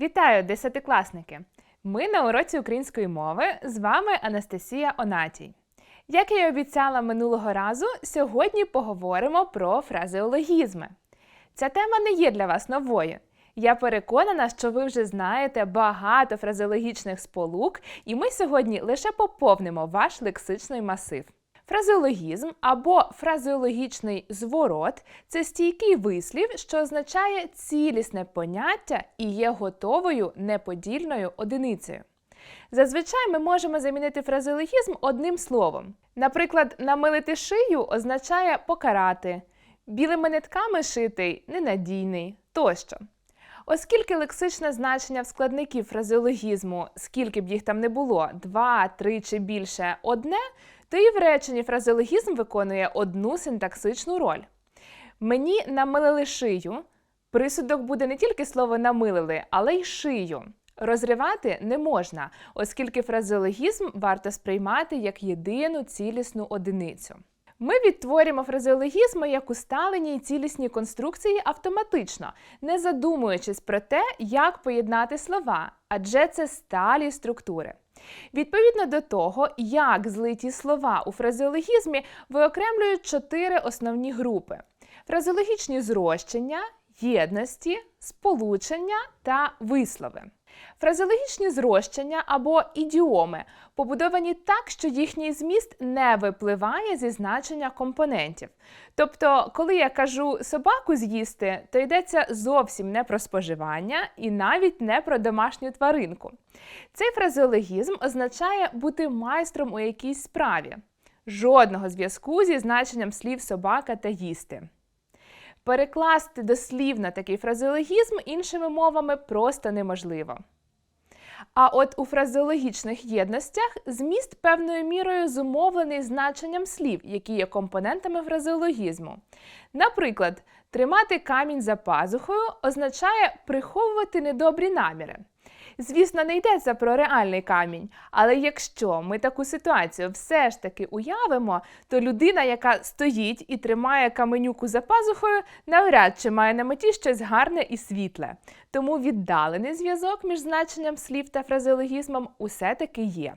Вітаю, десятикласники! Ми на уроці української мови. З вами Анастасія Онатій. Як я й обіцяла минулого разу, сьогодні поговоримо про фразеологізми. Ця тема не є для вас новою. Я переконана, що ви вже знаєте багато фразеологічних сполук, і ми сьогодні лише поповнимо ваш лексичний масив. Фразеологізм або фразеологічний зворот це стійкий вислів, що означає цілісне поняття і є готовою неподільною одиницею. Зазвичай ми можемо замінити фразеологізм одним словом. Наприклад, намилити шию означає покарати, білими нитками шитий ненадійний тощо. Оскільки лексичне значення в складників фразеологізму, скільки б їх там не було, два, три чи більше одне, і в реченні фразеологізм виконує одну синтаксичну роль. Мені намилили шию. Присудок буде не тільки слово намилили, але й шию. Розривати не можна, оскільки фразеологізм варто сприймати як єдину цілісну одиницю. Ми відтворюємо фразеологізми як усталені і цілісні конструкції автоматично, не задумуючись про те, як поєднати слова, адже це сталі структури. Відповідно до того, як злиті слова у фразеологізмі виокремлюють чотири основні групи: фразеологічні зрощення, єдності, сполучення та вислови. Фразеологічні зрощення або ідіоми побудовані так, що їхній зміст не випливає зі значення компонентів. Тобто, коли я кажу собаку з'їсти, то йдеться зовсім не про споживання і навіть не про домашню тваринку. Цей фразеологізм означає бути майстром у якійсь справі. Жодного зв'язку зі значенням слів собака та їсти. Перекласти дослівно такий фразеологізм іншими мовами просто неможливо. А от у фразеологічних єдностях зміст певною мірою зумовлений значенням слів, які є компонентами фразеологізму. Наприклад, тримати камінь за пазухою означає приховувати недобрі наміри. Звісно, не йдеться про реальний камінь, але якщо ми таку ситуацію все ж таки уявимо, то людина, яка стоїть і тримає каменюку за пазухою, навряд чи має на меті щось гарне і світле. Тому віддалений зв'язок між значенням слів та фразеологізмом усе таки є.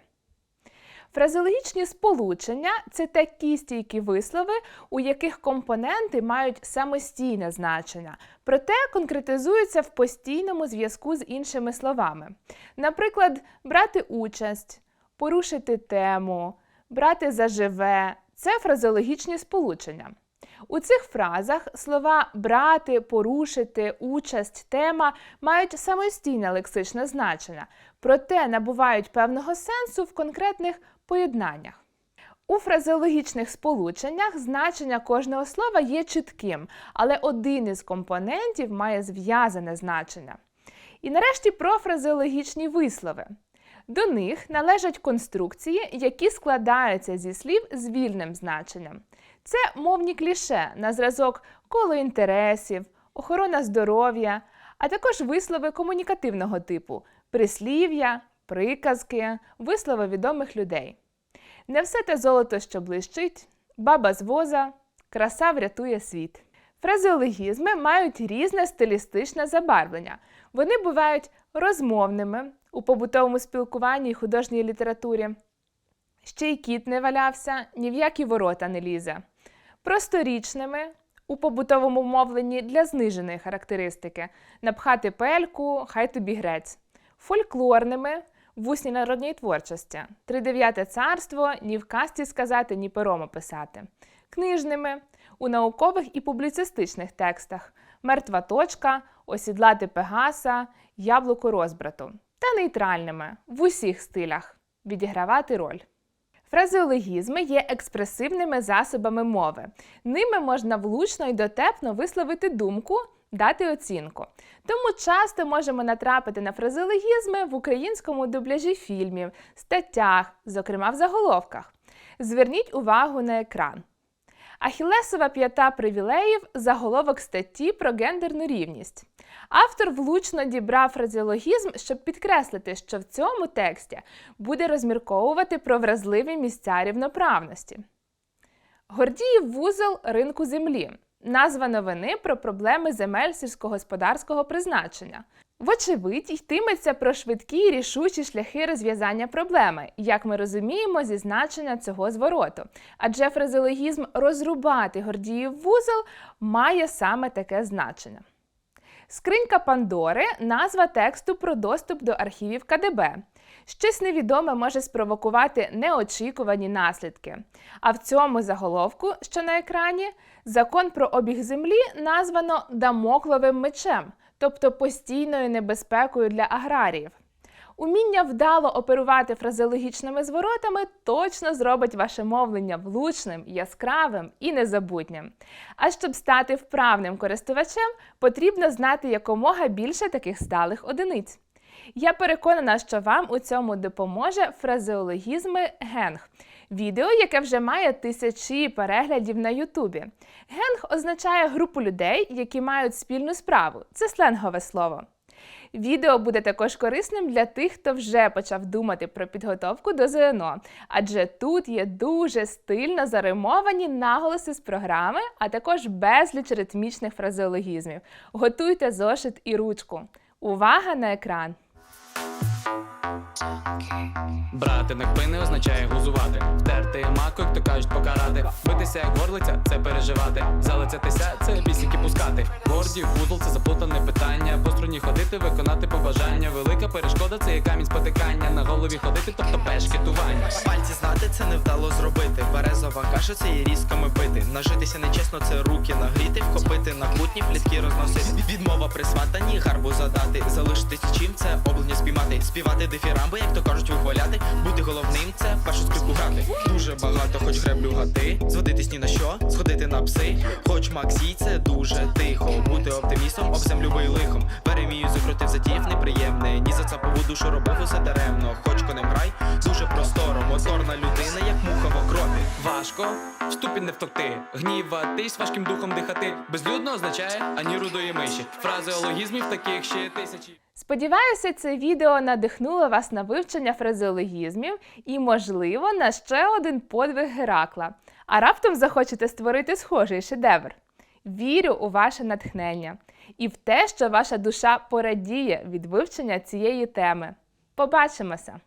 Фразеологічні сполучення це такі стійкі вислови, у яких компоненти мають самостійне значення, проте конкретизуються в постійному зв'язку з іншими словами. Наприклад, брати участь, порушити тему, брати заживе це фразеологічні сполучення. У цих фразах слова брати, порушити, участь, тема мають самостійне лексичне значення, проте набувають певного сенсу в конкретних поєднаннях. У фразеологічних сполученнях значення кожного слова є чітким, але один із компонентів має зв'язане значення. І нарешті про фразеологічні вислови. До них належать конструкції, які складаються зі слів з вільним значенням. Це мовні кліше на зразок коло інтересів, охорона здоров'я, а також вислови комунікативного типу прислів'я, приказки, вислови відомих людей. Не все те золото, що блищить, баба з воза, краса врятує світ. Фразеологізми мають різне стилістичне забарвлення. Вони бувають розмовними у побутовому спілкуванні і художній літературі. Ще й кіт не валявся, ні в які ворота не лізе. Просторічними у побутовому мовленні для зниженої характеристики напхати пельку, хай тобі грець, фольклорними в усній народній творчості, тридев'яте царство ні в касті сказати, ні пером описати, книжними у наукових і публіцистичних текстах, мертва точка, осідлати пегаса, яблуко розбрату, та нейтральними в усіх стилях. Відігравати роль. Фразеологізми є експресивними засобами мови. Ними можна влучно і дотепно висловити думку, дати оцінку. Тому часто можемо натрапити на фразеологізми в українському дубляжі фільмів, статтях, зокрема в заголовках. Зверніть увагу на екран. Ахілесова п'ята привілеїв заголовок статті про гендерну рівність. Автор влучно дібрав фразеологізм, щоб підкреслити, що в цьому тексті буде розмірковувати про вразливі місця рівноправності. Гордіїв вузол ринку землі. Назва новини про проблеми земель сільськогосподарського призначення. Вочевидь, йтиметься про швидкі і рішучі шляхи розв'язання проблеми, як ми розуміємо зі значення цього звороту. Адже фразеологізм розрубати Гордіїв вузол має саме таке значення. Скринька Пандори назва тексту про доступ до архівів КДБ. Щось невідоме може спровокувати неочікувані наслідки. А в цьому заголовку, що на екрані, закон про обіг землі названо Дамокловим мечем, тобто постійною небезпекою для аграріїв. Уміння вдало оперувати фразеологічними зворотами точно зробить ваше мовлення влучним, яскравим і незабутнім. А щоб стати вправним користувачем, потрібно знати якомога більше таких сталих одиниць. Я переконана, що вам у цьому допоможе фразеологізми Генг. Відео, яке вже має тисячі переглядів на Ютубі. Генг означає групу людей, які мають спільну справу. Це сленгове слово. Відео буде також корисним для тих, хто вже почав думати про підготовку до ЗНО, адже тут є дуже стильно заримовані наголоси з програми, а також безліч ритмічних фразеологізмів. Готуйте зошит і ручку. Увага на екран! Брати на кпини означає глузувати, втерти маку, як то кажуть, покарати. Битися як горлиця, це переживати. Залицятися це бісики пускати. Горді, вузол це заплутане питання. По струні ходити, виконати побажання. Велика перешкода це є камінь спотикання. На голові ходити, тобто пешкетування. Пальці знати це не вдало зробити. Березова каша це є різками бити. Нажитися нечесно, це руки нагріти, вхопити на кутні, плітки розносити. Відмова при сватанні, гарбу задати. Залишитись чим це облення спіймати. Співати дифірамби, як то кажуть, вихваляти. Бути головним це першу скрипку грати. Дуже багато, хоч греблю гати. Зводитись ні на що, сходити на пси. Хоч Максій, це дуже тихо. Бути оптимістом, об землю бий лихом. Перемію закрутив затіїв неприємне. Ні за цапову душу робив усе даремно. Хоч конем грай, дуже просторо. Моторна людина, як муха в окропі. Важко в ступінь не втокти. Гніватись, важким духом дихати. Безлюдно означає ані рудої миші. Фразеологізмів таких ще тисячі. Сподіваюся, це відео надихнуло вас на вивчення фразеологізмів і, можливо, на ще один подвиг Геракла. А раптом захочете створити схожий шедевр. Вірю у ваше натхнення і в те, що ваша душа порадіє від вивчення цієї теми. Побачимося!